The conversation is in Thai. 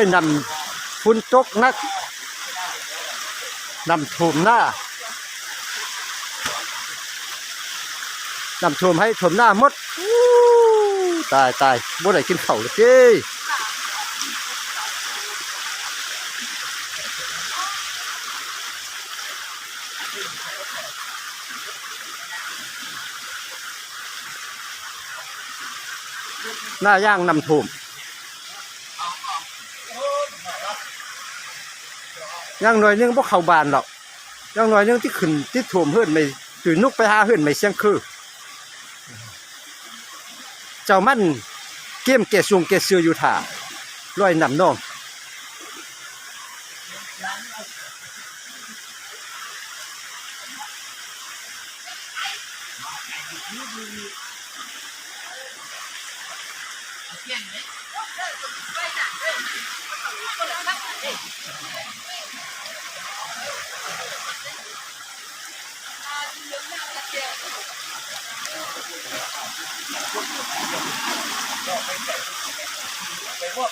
ยนำฝุ่นตกนักนำท่วมหน้านำท่วมให้ท่วมหน้าหมดตายตายบ่ได้กินข้าเลยเจ้หน้าย่างนำท่วม ย่างน้อยนึงพวกเขาบานหรอกย่างน้อยนึงที่ขึ้นที่ถ่วมเพื่อนไม่ตื่นนุกไปหาเพื่อนไม่เสียงคือ เจ้ามันเกี่ยมเกสวงเกซืออยู่ถ่าลอยนำน้องเไปพวก